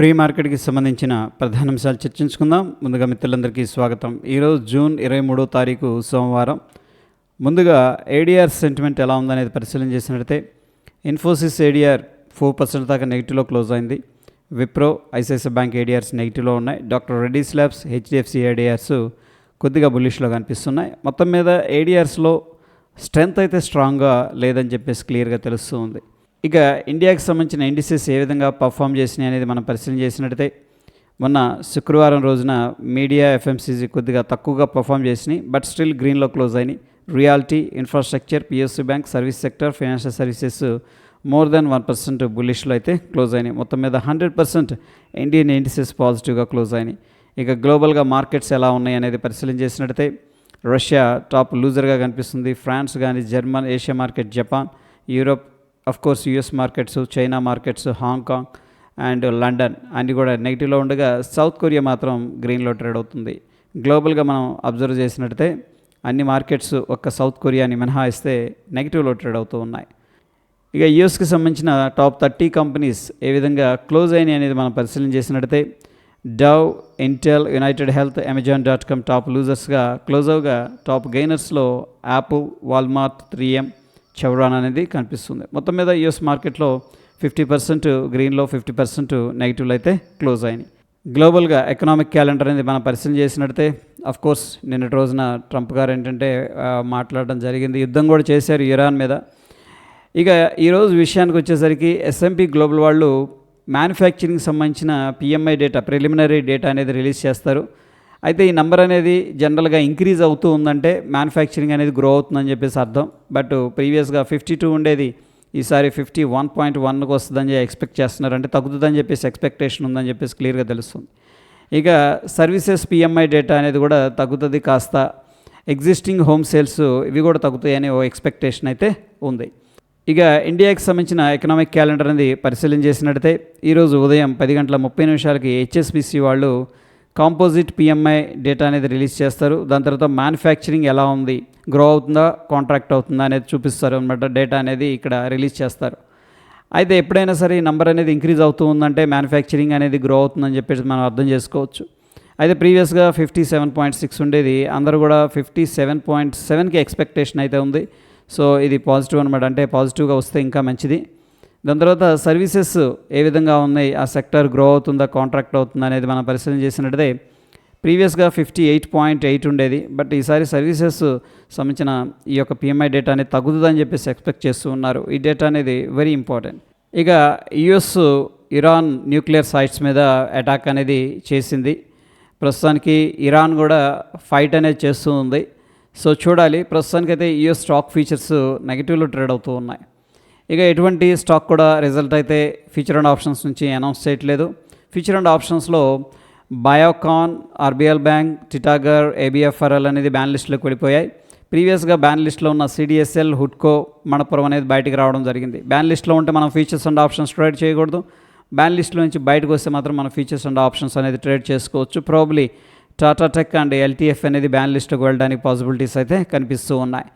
Pre మార్కెట్కి సంబంధించిన ప్రధాన అంశాలు చర్చించుకుందాం. ముందుగా మిత్రులందరికీ స్వాగతం. ఈరోజు జూన్ ఇరవై మూడో తారీఖు సోమవారం. ముందుగా ఏడీఆర్ సెంటిమెంట్ ఎలా ఉందనేది పరిశీలన చేసినట్లయితే ఇన్ఫోసిస్ ఏడిఆర్ ఫోర్ పర్సెంట్ దాకా నెగిటివ్లో క్లోజ్ అయింది. విప్రో ఐసిఐసిఐ బ్యాంక్ ఏడిఆర్స్ నెగిటివ్లో ఉన్నాయి. Doctor Reddy's labs HDFC ADRs కొద్దిగా బుల్లిష్లో కనిపిస్తున్నాయి. మొత్తం మీద ఏడిఆర్స్లో స్ట్రెంగ్త్ అయితే స్ట్రాంగ్గా లేదని చెప్పేసి క్లియర్గా తెలుస్తూ ఉంది ఇక ఇండియాకి సంబంధించిన ఇండిసెస్ ఏ విధంగా పర్ఫామ్ చేసినాయి అనేది మనం పరిశీలన చేసినట్టయితే మొన్న శుక్రవారం రోజున మీడియా ఎఫ్ఎంసీజీ కొద్దిగా తక్కువగా పర్ఫామ్ చేసినాయి బట్ స్టిల్ గ్రీన్లో క్లోజ్ అయినాయి. Realty infrastructure PSC bank service sector financial services more than one percent బులిష్లో అయితే క్లోజ్ అయినాయి. మొత్తం మీద హండ్రెడ్ పర్సెంట్ ఇండియన్ ఇండిసెస్ పాజిటివ్గా క్లోజ్ అయినాయి. ఇక గ్లోబల్గా మార్కెట్స్ ఎలా ఉన్నాయి అనేది పరిశీలన చేసినట్టయితే రష్యా టాప్ లూజర్గా కనిపిస్తుంది ఫ్రాన్స్ కానీ German Asia market Japan Europe of course US markets China markets Hong Kong and London అన్నీ కూడా నెగిటివ్లో ఉండగా సౌత్ కొరియా మాత్రం గ్రీన్లో ట్రేడ్ అవుతుంది. గ్లోబల్గా మనం అబ్జర్వ్ చేసినట్టయితే అన్ని మార్కెట్స్ ఒక్క సౌత్ కొరియాని మినహాయిస్తే నెగిటివ్లో ట్రేడ్ అవుతూ ఉన్నాయి. ఇక యుఎస్కి సంబంధించిన టాప్ థర్టీ కంపెనీస్ ఏ విధంగా క్లోజ్ అయినాయి అనేది మనం పరిశీలన చేసినట్టయితే Dow Intel United Health Amazon dot com top లూజర్స్గా close అవగా top గెయినర్స్లో Apple Walmart three M Chevron అనేది కనిపిస్తుంది. మొత్తం మీద యుఎస్ మార్కెట్లో ఫిఫ్టీ పర్సెంట్ గ్రీన్లో ఫిఫ్టీ పర్సెంట్ నెగిటివ్లు అయితే క్లోజ్ అయినాయి. గ్లోబల్గా ఎకనామిక్ క్యాలెండర్ అనేది మనం పరిశీలన చేసినట్టయితే అఫ్ కోర్స్ నిన్నటి రోజున ట్రంప్ గారు ఏంటంటే మాట్లాడడం జరిగింది. యుద్ధం కూడా చేశారు ఇరాన్ మీద. ఇక ఈరోజు విషయానికి వచ్చేసరికి ఎస్ఎంపి గ్లోబల్ వాళ్ళు మ్యానుఫ్యాక్చరింగ్ సంబంధించిన పిఎంఐ డేటా ప్రిలిమినరీ డేటా అనేది రిలీజ్ చేస్తారు. అయితే ఈ నెంబర్ అనేది జనరల్గా ఇంక్రీజ్ అవుతూ ఉందంటే మ్యానుఫ్యాక్చరింగ్ అనేది గ్రో అవుతుందని చెప్పేసి అర్థం. బట్ ప్రీవియస్గా ఫిఫ్టీ టూ ఉండేది. ఈసారి ఫిఫ్టీ వన్ పాయింట్ వన్కి వస్తుందని ఎక్స్పెక్ట్ చేస్తున్నారు. అంటే తగ్గుతుందని చెప్పేసి ఎక్స్పెక్టేషన్ ఉందని చెప్పేసి క్లియర్గా తెలుస్తుంది. ఇక సర్వీసెస్ పిఎంఐ డేటా అనేది కూడా తగ్గుతుంది కాస్త. ఎగ్జిస్టింగ్ హోమ్ సేల్స్ ఇవి కూడా తగ్గుతాయని ఓ ఎక్స్పెక్టేషన్ అయితే ఉంది. ఇక ఇండియాకి సంబంధించిన ఎకనామిక్ క్యాలెండర్ అనేది పరిశీలన చేసినట్టయితే ఈరోజు ఉదయం పది గంటల ముప్పై నిమిషాలకి హెచ్ఎస్బిసి వాళ్ళు కాంపోజిట్ పిఎంఐ డేటా అనేది రిలీజ్ చేస్తారు. దాని తర్వాత మ్యానుఫ్యాక్చరింగ్ ఎలా ఉంది? గ్రో అవుతుందా? కాంట్రాక్ట్ అవుతుందా? అనేది చూపిస్తారు అనమాట డేటా అనేది ఇక్కడ రిలీజ్ చేస్తారు. అయితే ఎప్పుడైనా సరే ఈ నెంబర్ అనేది ఇంక్రీజ్ అవుతూ ఉందంటే మ్యానుఫ్యాక్చరింగ్ అనేది గ్రో అవుతుందని చెప్పేసి మనం అర్థం చేసుకోవచ్చు. అయితే ప్రీవియస్గా ఫిఫ్టీ సెవెన్ పాయింట్ సిక్స్ ఉండేది. అందరూ కూడా ఫిఫ్టీ సెవెన్ పాయింట్ సెవెన్కి ఎక్స్పెక్టేషన్ అయితే ఉంది. సో ఇది పాజిటివ్ అనమాట అంటే పాజిటివ్గా వస్తే ఇంకా మంచిది. దాని తర్వాత సర్వీసెస్ ఏ విధంగా ఉన్నాయి ఆ సెక్టర్ గ్రో అవుతుందా కాంట్రాక్ట్ అవుతుందా అనేది మనం పరిశీలన చేసినట్టే ప్రీవియస్గా ఫిఫ్టీ ఎయిట్ పాయింట్ ఎయిట్ ఉండేది. బట్ ఈసారి సర్వీసెస్ సంబంధించిన ఈ యొక్క పిఎంఐ డేటా అనేది తగ్గుతుందని చెప్పేసి ఎక్స్పెక్ట్ చేస్తూ ఉన్నారు. ఈ డేటా అనేది వెరీ ఇంపార్టెంట్. ఇక యుఎస్ ఇరాన్ న్యూక్లియర్ సైట్స్ మీద అటాక్ అనేది చేసింది. ప్రస్తుతానికి ఇరాన్ కూడా ఫైట్ అనేది చేస్తూ ఉంది సో చూడాలి ప్రస్తుతానికైతే యుఎస్ స్టాక్ ఫీచర్స్ నెగిటివ్లో ట్రేడ్ అవుతూ ఉన్నాయి. ఇక ఎటువంటి స్టాక్ కూడా రిజల్ట్ అయితే ఫ్యూచర్ అండ్ ఆప్షన్స్ నుంచి అనౌన్స్ చేయట్లేదు. ఫ్యూచర్ అండ్ ఆప్షన్స్లో Biocon RBL bank Titagarh ABFRL అనేది బ్యాన్ లిస్టులోకి వెళ్ళిపోయాయి. ప్రీవియస్గా బ్యాన్ లిస్ట్లో ఉన్న సిడిఎస్ఎల్ హుడ్కో మణపురం అనేది బయటికి రావడం జరిగింది. బ్యాన్ లిస్ట్లో ఉంటే మనం ఫీచర్స్ అండ్ ఆప్షన్స్ ట్రేడ్ చేయకూడదు. బ్యాన్ లిస్ట్లో నుంచి బయటకు వస్తే మాత్రం మనం ఫీచర్స్ అండ్ ఆప్షన్స్ అనేది ట్రేడ్ చేసుకోవచ్చు. Probably Tata tech and LTF అనేది బ్యాన్ లిస్ట్కి వెళ్ళడానికి పాసిబిలిటీస్ అయితే కనిపిస్తూ ఉన్నాయి.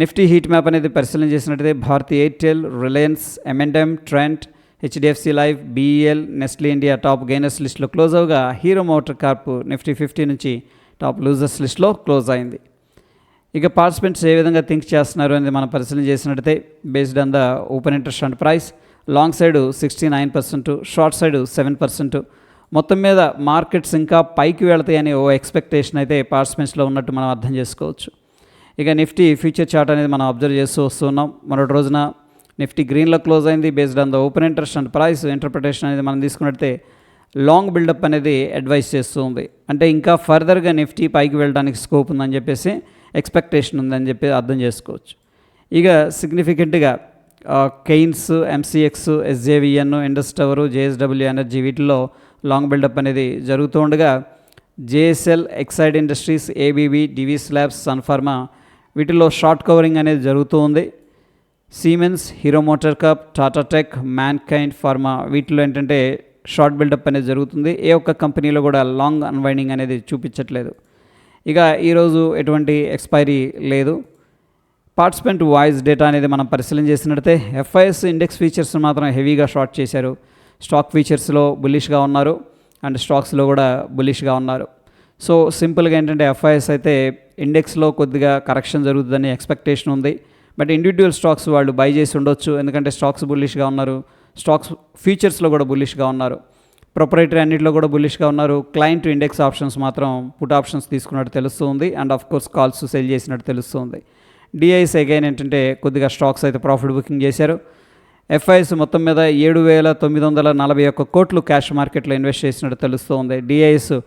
నిఫ్టీ హీట్ మ్యాప్ అనేది పరిశీలన చేసినట్టయితే Bharti Airtel Reliance M and M Trent HDFC life BEL Nestle India top gainers లిస్ట్లో క్లోజ్ అవగా Hero motor Corp Nifty fifty నుంచి టాప్ లూజర్స్ లిస్ట్లో క్లోజ్ అయింది. ఇక పార్టిసిపెంట్స్ ఏ విధంగా థింక్ చేస్తున్నారు అనేది మనం పరిశీలన చేసినట్టయితే based on the open interest and price long side sixty nine percent short side seven percent. మొత్తం మీద మార్కెట్స్ ఇంకా పైకి వెళతాయని ఓ ఎక్స్పెక్టేషన్ అయితే పార్టిసిపెంట్స్లో ఉన్నట్టు మనం అర్థం చేసుకోవచ్చు. ఇక నిఫ్టీ ఫ్యూచర్ చార్ట్ అనేది మనం అబ్జర్వ్ చేస్తూ వస్తున్నాం. మరొక రోజున నిఫ్టీ గ్రీన్లో క్లోజ్ అయింది. Based on the open interest and price interpretation అనేది మనం తీసుకున్నట్టే లాంగ్ బిల్డప్ అనేది అడ్వైస్ చేస్తూ ఉంది. అంటే ఇంకా ఫర్దర్గా నిఫ్టీ పైకి వెళ్ళడానికి స్కోప్ ఉందని చెప్పేసి ఎక్స్పెక్టేషన్ ఉందని చెప్పి అర్థం చేసుకోవచ్చు. ఇక సిగ్నిఫికెంట్గా Kaynes MCX SJVN Indus tower JSW energy వీటిల్లో లాంగ్ బిల్డప్ అనేది జరుగుతూ ఉండగా JSL Exide Industries ABB Divi's labs Sun Pharma వీటిలో షార్ట్ కవరింగ్ అనేది జరుగుతూ ఉంది. Siemens Hero MotoCorp Tata tech Mankind pharma వీటిలో ఏంటంటే షార్ట్ బిల్డప్ అనేది జరుగుతుంది. ఏ ఒక్క కంపెనీలో కూడా లాంగ్ అన్వైండింగ్ అనేది చూపించట్లేదు. ఇక ఈరోజు ఎటువంటి ఎక్స్పైరీ లేదు. పార్టిసిపెంట్ వాయిస్ డేటా అనేది మనం పరిశీలన చేసినట్టయితే ఎఫ్ఐఎస్ ఇండెక్స్ ఫీచర్స్ మాత్రం హెవీగా షార్ట్ చేశారు. స్టాక్ ఫీచర్స్లో బులిష్గా ఉన్నారు. అండ్ స్టాక్స్లో కూడా బులిష్గా ఉన్నారు. సో సింపుల్గా ఏంటంటే ఎఫ్ఐఎస్ అయితే ఇండెక్స్లో కొద్దిగా కరెక్షన్ జరుగుతుందని ఎక్స్పెక్టేషన్ ఉంది. బట్ ఇండివిజువల్ స్టాక్స్ వాళ్ళు బై చేసి ఉండొచ్చు. ఎందుకంటే స్టాక్స్ బుల్లిష్గా ఉన్నారు. స్టాక్స్ ఫీచర్స్లో కూడా బుల్లిష్గా ఉన్నారు. ప్రొపరేటరీ అన్నింటిలో కూడా బుల్లిష్గా ఉన్నారు. క్లయింట్ ఇండెక్స్ ఆప్షన్స్ మాత్రం పుట్ ఆప్షన్స్ తీసుకున్నట్టు తెలుస్తుంది. And of course calls sell చేసినట్టు తెలుస్తుంది. డిఐస్ అగైన్ ఏంటంటే కొద్దిగా స్టాక్స్ అయితే ప్రాఫిట్ బుకింగ్ చేశారు. ఎఫ్ఐఎస్ మొత్తం మీద ఏడు వేల తొమ్మిది వందల నలభై ఒక్క కోట్లు క్యాష్ మార్కెట్లో ఇన్వెస్ట్ చేసినట్టు తెలుస్తుంది. డిఐఎస్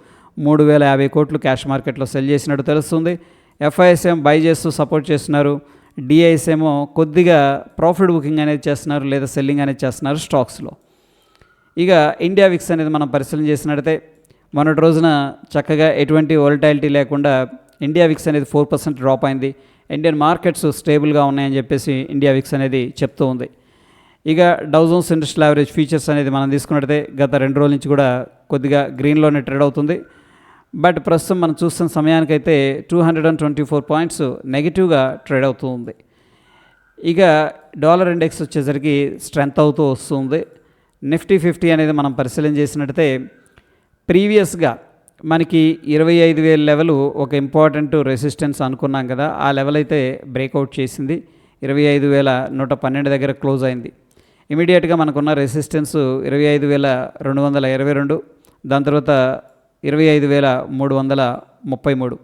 మూడు వేల యాభై కోట్లు క్యాష్ మార్కెట్లో సెల్ చేసినట్టు తెలుస్తుంది. ఎఫ్ఐఎస్ఎం బై చేస్తూ సపోర్ట్ చేస్తున్నారు. డిఐఎస్ ఏమో కొద్దిగా ప్రాఫిట్ బుకింగ్ అనేది చేస్తున్నారు లేదా సెల్లింగ్ అనేది చేస్తున్నారు స్టాక్స్లో. ఇక ఇండియా విక్స్ అనేది మనం పరిశీలన చేసినట్టయితే మొన్నటి రోజున చక్కగా ఎటువంటి వోల్టాలిటీ లేకుండా ఇండియా విక్స్ అనేది ఫోర్ పర్సెంట్ డ్రాప్ అయింది. ఇండియన్ మార్కెట్స్ స్టేబుల్గా ఉన్నాయని చెప్పేసి ఇండియా విక్స్ అనేది చెప్తూ ఉంది. ఇక డౌజన్స్ ఇండస్ట్రియల్ యావరేజ్ ఫీచర్స్ అనేది మనం తీసుకున్నట్టయితే గత రెండు రోజుల నుంచి కూడా కొద్దిగా గ్రీన్లోనే ట్రేడ్ అవుతుంది. బట్ ప్రస్తుతం మనం చూస్తున్న సమయానికైతే two hundred and twenty four points నెగిటివ్గా ట్రేడ్ అవుతూ ఉంది. ఇక డాలర్ ఇండెక్స్ వచ్చేసరికి స్ట్రెంత్ అవుతూ వస్తుంది. నిఫ్టీ ఫిఫ్టీ అనేది మనం పరిశీలన చేసినట్టయితే ప్రీవియస్గా మనకి ఇరవై ఐదు వేల లెవెల్ ఒక ఇంపార్టెంట్ రెసిస్టెన్స్ అనుకున్నాం కదా ఆ లెవెల్ అయితే బ్రేక్అవుట్ చేసింది. ఇరవై ఐదు వేల నూట పన్నెండు దగ్గర క్లోజ్ అయింది. ఇమీడియట్గా మనకున్న రెసిస్టెన్స్ ఇరవై ఐదు వేల రెండు వందల ఇరవై రెండు. దాని తర్వాత ఇరవై ఐదు వేల మూడు వందల ముప్పై మూడు.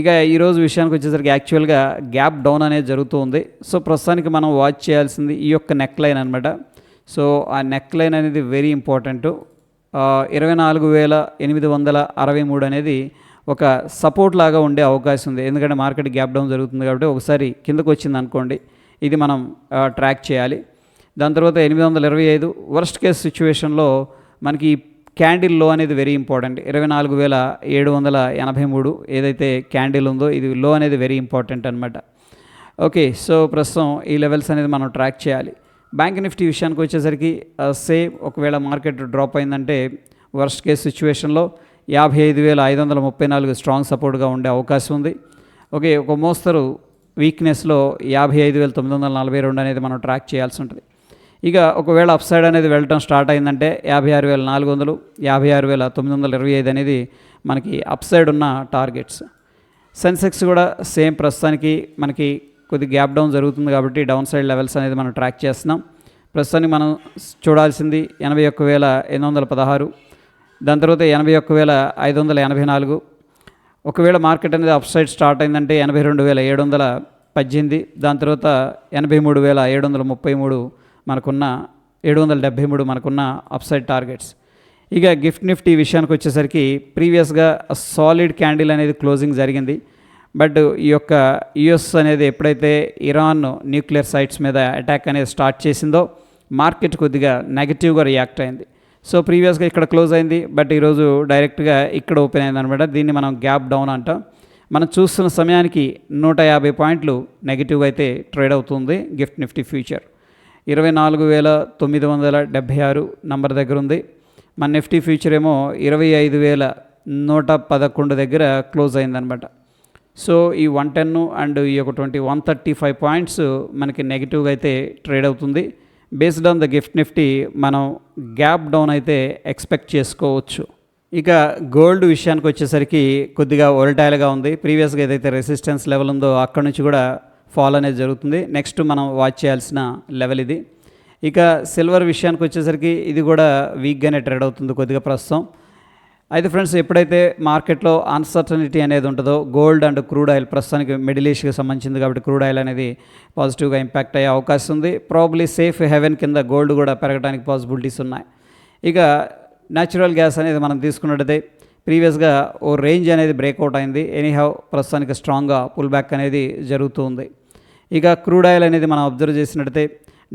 ఇక ఈరోజు విషయానికి వచ్చేసరికి యాక్చువల్గా గ్యాప్ డౌన్ అనేది జరుగుతూ ఉంది. సో ప్రస్తుతానికి మనం వాచ్ చేయాల్సింది ఈ యొక్క నెక్ లైన్ అనమాట సో ఆ నెక్ లైన్ అనేది వెరీ ఇంపార్టెంట్ ఇరవై నాలుగు వేల ఎనిమిది వందల అరవై మూడు అనేది ఒక సపోర్ట్ లాగా ఉండే అవకాశం ఉంది. ఎందుకంటే మార్కెట్ గ్యాప్ డౌన్ జరుగుతుంది కాబట్టి ఒకసారి కిందకు వచ్చింది అనుకోండి ఇది మనం ట్రాక్ చేయాలి. దాని తర్వాత ఎనిమిది వందల ఇరవై ఐదు. వర్స్ట్ కేస్ సిచ్యువేషన్లో మనకి క్యాండిల్లో అనేది వెరీ ఇంపార్టెంట్ ఇరవై నాలుగు వేల ఏడు వందల ఎనభై మూడు ఏదైతే క్యాండిల్ ఉందో ఇది లో అనేది వెరీ ఇంపార్టెంట్ అనమాట ఓకే సో ప్రస్తుతం ఈ లెవెల్స్ అనేది మనం ట్రాక్ చేయాలి. బ్యాంక్ నిఫ్టీ విషయానికి వచ్చేసరికి సేమ్ ఒకవేళ మార్కెట్ డ్రాప్ అయిందంటే వర్స్ట్ కేస్ సిచ్యువేషన్లో యాభై ఐదు వేల ఐదు వందల ముప్పై నాలుగు స్ట్రాంగ్ సపోర్ట్గా ఉండే అవకాశం ఉంది. ఓకే ఒక మోస్తరు వీక్నెస్లో యాభై ఐదు వేల తొమ్మిది వందల నలభై రెండు అనేది మనం ట్రాక్ చేయాల్సి ఉంటుంది. ఇక ఒకవేళ అప్ సైడ్ అనేది వెళ్ళటం స్టార్ట్ అయిందంటే యాభై ఆరు వేల నాలుగు వందలు యాభై ఆరు వేల తొమ్మిది వందల ఇరవై ఐదు అనేది మనకి అప్ సైడ్ ఉన్న టార్గెట్స్ సెన్సెక్స్ కూడా సేమ్ ప్రస్తుతానికి మనకి కొద్ది గ్యాప్ డౌన్ జరుగుతుంది కాబట్టి డౌన్ సైడ్ లెవెల్స్ అనేది మనం ట్రాక్ చేస్తున్నాం. ప్రస్తుతానికి మనం చూడాల్సింది ఎనభై ఒక్క వేల ఎనిమిది వందల పదహారు దాని తర్వాత ఎనభై ఒక్క వేల ఐదు వందల ఎనభై నాలుగు. ఒకవేళ మార్కెట్ అనేది అప్ సైడ్ స్టార్ట్ అయిందంటే ఎనభై రెండు వేల ఏడు వందల పద్దెనిమిది దాని తర్వాత ఎనభై మూడు వేల ఏడు వందల ముప్పై మూడు మనకున్న ఏడు వందల డెబ్భై మూడు మనకున్న అప్సైడ్ టార్గెట్స్ ఇక గిఫ్ట్ నిఫ్టీ విషయానికి వచ్చేసరికి ప్రీవియస్గా సాలిడ్ క్యాండిల్ అనేది క్లోజింగ్ జరిగింది. బట్ ఈ యొక్క యుఎస్ అనేది ఎప్పుడైతే ఇరాన్ న్యూక్లియర్ సైట్స్ మీద అటాక్ అనేది స్టార్ట్ చేసిందో మార్కెట్ కొద్దిగా నెగిటివ్గా రియాక్ట్ అయింది. సో ప్రీవియస్గా ఇక్కడ క్లోజ్ అయింది. బట్ ఈరోజు డైరెక్ట్గా ఇక్కడ ఓపెన్ అయింది అనమాట దీన్ని మనం గ్యాప్ డౌన్ అంటాం. మనం చూస్తున్న సమయానికి నూట యాభై పాయింట్లు నెగిటివ్ అయితే ట్రేడ్ అవుతుంది గిఫ్ట్ నిఫ్టీ ఫ్యూచర్ ఇరవై నాలుగు వేల తొమ్మిది వందల డెబ్భై ఆరు నంబర్ దగ్గర ఉంది. మన నిఫ్టీ ఫ్యూచర్ ఏమో ఇరవై ఐదు వేల నూట పదకొండు దగ్గర క్లోజ్ అయిందనమాట. సో ఈ వన్ టెన్ అండ్ ఈ ఒక twenty one thirty five points మనకి నెగిటివ్గా అయితే ట్రేడ్ అవుతుంది. Based on the gift Nifty మనం గ్యాప్ డౌన్ అయితే ఎక్స్పెక్ట్ చేసుకోవచ్చు. ఇక గోల్డ్ విషయానికి వచ్చేసరికి కొద్దిగా ఓల్టైల్గా ఉంది. ప్రీవియస్గా ఏదైతే రెసిస్టెన్స్ లెవెల్ ఉందో అక్కడ నుంచి కూడా ఫాల్ అనేది జరుగుతుంది. నెక్స్ట్ మనం వాచ్ చేయాల్సిన లెవెల్ ఇది. ఇక సిల్వర్ విషయానికి వచ్చేసరికి ఇది కూడా వీక్గానే ట్రేడ్ అవుతుంది కొద్దిగా ప్రస్తుతం. అయితే ఫ్రెండ్స్ ఎప్పుడైతే మార్కెట్లో అన్సర్టనిటీ అనేది ఉంటుందో గోల్డ్ అండ్ క్రూడ్ ఆయిల్ ప్రస్తుతానికి మిడిల్ ఈస్ట్కి సంబంధించింది కాబట్టి క్రూడ్ ఆయిల్ అనేది పాజిటివ్గా ఇంపాక్ట్ అయ్యే అవకాశం ఉంది. ప్రాబ్లీ సేఫ్ హెవెన్ కింద గోల్డ్ కూడా పెరగడానికి పాసిబిలిటీస్ ఉన్నాయి. ఇక న్యాచురల్ గ్యాస్ అనేది మనం తీసుకున్నట్టయితే ప్రీవియస్గా ఓ రేంజ్ అనేది బ్రేక్అవుట్ అయింది. ఎనీహౌ ప్రస్తుతానికి స్ట్రాంగ్గా పుల్ బ్యాక్ అనేది జరుగుతూ ఉంది. ఇక క్రూడ్ ఆయిల్ అనేది మనం అబ్జర్వ్ చేసినట్టయితే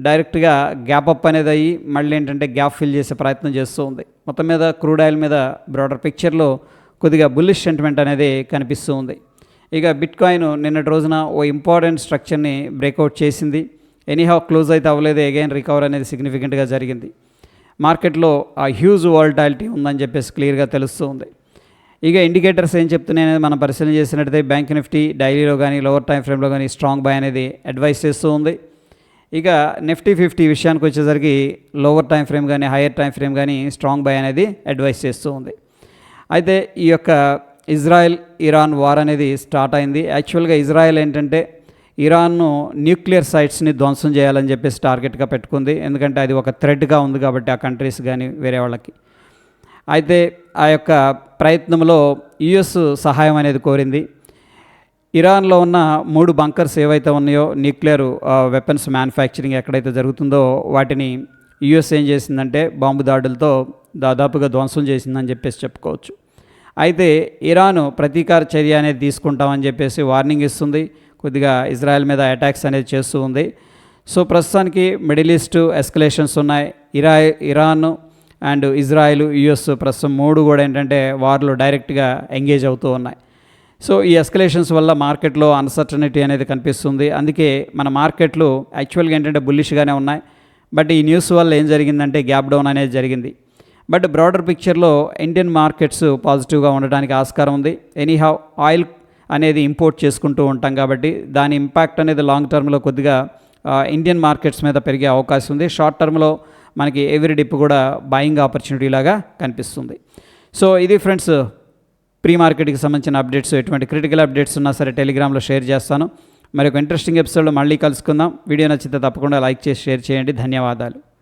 డైరెక్ట్గా గ్యాప్ అప్ అనేది అయ్యి మళ్ళీ ఏంటంటే గ్యాప్ ఫిల్ చేసే ప్రయత్నం చేస్తూ ఉంది. మొత్తం మీద క్రూడ్ ఆయిల్ మీద బ్రాడర్ పిక్చర్లో కొద్దిగా బుల్లిష్ సెంటిమెంట్ అనేది కనిపిస్తూ ఉంది. ఇక బిట్ కాయిన్ నిన్నటి రోజున ఓ ఇంపార్టెంట్ స్ట్రక్చర్ని బ్రేక్అవుట్ చేసింది. ఎనీహౌ క్లోజ్ అయితే అవ్వలేదు అగైన్ రికవర్ అనేది సిగ్నిఫికెంట్గా జరిగింది. మార్కెట్లో ఆ హ్యూజ్ వాల్టాలిటీ ఉందని చెప్పేసి క్లియర్గా తెలుస్తూ ఉంది. ఇక ఇండికేటర్స్ ఏం చెప్తున్నాయి అనేది మనం పరిశీలన చేసినట్టయితే బ్యాంక్ నిఫ్టీ డైలీలో కానీ లోవర్ టైం ఫ్రేమ్లో కానీ స్ట్రాంగ్ బై అనేది అడ్వైస్ చేస్తూ ఉంది. ఇక నిఫ్టీ ఫిఫ్టీ విషయానికి వచ్చేసరికి లోవర్ టైం ఫ్రేమ్ కానీ హయ్యర్ టైం ఫ్రేమ్ కానీ స్ట్రాంగ్ బై అనేది అడ్వైస్ చేస్తూ ఉంది. అయితే ఈ యొక్క ఇజ్రాయెల్ ఇరాన్ వార్ అనేది స్టార్ట్ అయింది. యాక్చువల్గా ఇజ్రాయెల్ ఏంటంటే ఇరాన్ను న్యూక్లియర్ సైట్స్ని ధ్వంసం చేయాలని చెప్పేసి టార్గెట్గా పెట్టుకుంది. ఎందుకంటే అది ఒక థ్రెడ్గా ఉంది కాబట్టి ఆ కంట్రీస్ కానీ వేరే వాళ్ళకి. అయితే ఆ యొక్క ప్రయత్నంలో యుఎస్ సహాయం అనేది కోరింది. ఇరాన్లో ఉన్న మూడు బంకర్స్ ఏవైతే ఉన్నాయో న్యూక్లియర్ వెపన్స్ మ్యానుఫ్యాక్చరింగ్ ఎక్కడైతే జరుగుతుందో వాటిని యుఎస్ ఏం చేసిందంటే బాంబు దాడులతో దాదాపుగా ధ్వంసం చేసిందని చెప్పేసి చెప్పుకోవచ్చు. అయితే ఇరాన్ ప్రతీకార చర్య అనేది తీసుకుంటామని చెప్పేసి వార్నింగ్ ఇస్తుంది. కొద్దిగా ఇజ్రాయెల్ మీద అటాక్స్ అనేది చేస్తూ ఉంది. సో ప్రస్తుతానికి మిడిల్ ఈస్ట్ ఎస్కలేషన్స్ ఉన్నాయి. ఇరా ఇరాన్ అండ్ ఇజ్రాయెల్ యుఎస్ ప్రస్తుతం మూడు కూడా ఏంటంటే వార్లు డైరెక్ట్గా ఎంగేజ్ అవుతూ ఉన్నాయి. సో ఈ ఎస్కలేషన్స్ వల్ల మార్కెట్లో అన్సర్టనిటీ అనేది కనిపిస్తుంది. అందుకే మన మార్కెట్లు యాక్చువల్గా ఏంటంటే బుల్లిష్గానే ఉన్నాయి. బట్ ఈ న్యూస్ వల్ల ఏం జరిగిందంటే గ్యాప్ డౌన్ అనేది జరిగింది. బట్ బ్రాడర్ పిక్చర్లో ఇండియన్ మార్కెట్స్ పాజిటివ్గా ఉండడానికి ఆస్కారం ఉంది. ఎనీహావ్ ఆయిల్ అనేది ఇంపోర్ట్ చేసుకుంటూ ఉంటాం కాబట్టి దాని ఇంపాక్ట్ అనేది లాంగ్ టర్మ్లో కొద్దిగా ఇండియన్ మార్కెట్స్ మీద పెరిగే అవకాశం ఉంది. షార్ట్ టర్మ్లో మనకి ఎవ్రీ డిప్ కూడా బాయింగ్ ఆపర్చునిటీ లాగా కనిపిస్తుంది. సో ఇది ఫ్రెండ్స్ ప్రీ మార్కెట్కి సంబంధించిన అప్డేట్స్ ఎటువంటి క్రిటికల్ అప్డేట్స్ ఉన్నా సరే టెలిగ్రామ్లో షేర్ చేస్తాను. మరి ఒక ఇంట్రెస్టింగ్ ఎపిసోడ్లో మళ్ళీ కలుసుకుందాం. వీడియో నచ్చితే తప్పకుండా లైక్ చేసి షేర్ చేయండి. ధన్యవాదాలు.